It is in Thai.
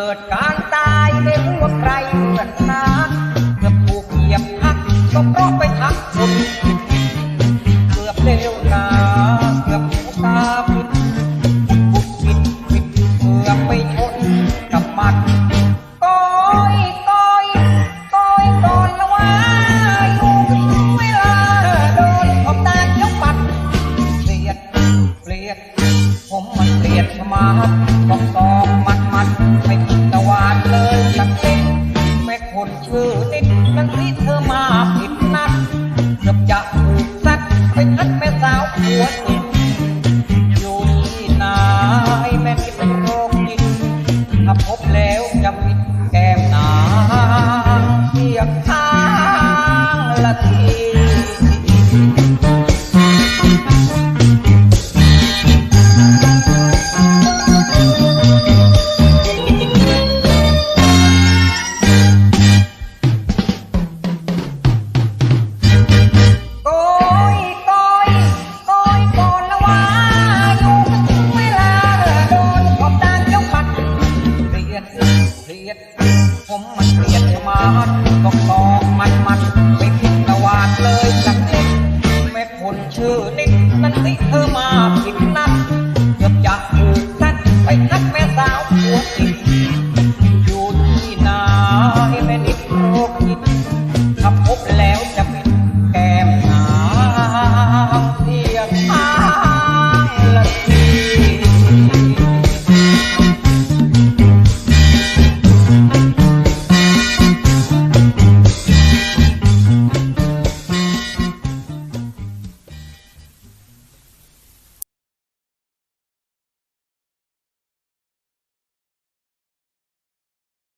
เกิดการตายไม่ว่าใครเลือดนาเกือบถูกเหยียบทักก็เพราะไปทักคนเกือบเลวนาเกือบหูตาผิดพุดผิดผิดเกือบไปชนกับมันก้อยก้อยก้อยก่อนละว่าอยู่ถึงเวลาโดนขอบตาเจ้าปัดเกลียดเกลียดผมมันเกลียดมา พบแล้วจะปิดแก้มาดมาต้องตอกมันมันไม่ผิดตะวาดเลยสักนิดแม่คนชื่อนิดนั่นสิเธอมาผิดนัดเกือบจะถูกทัดไปนัดแม่สาวหัวจิด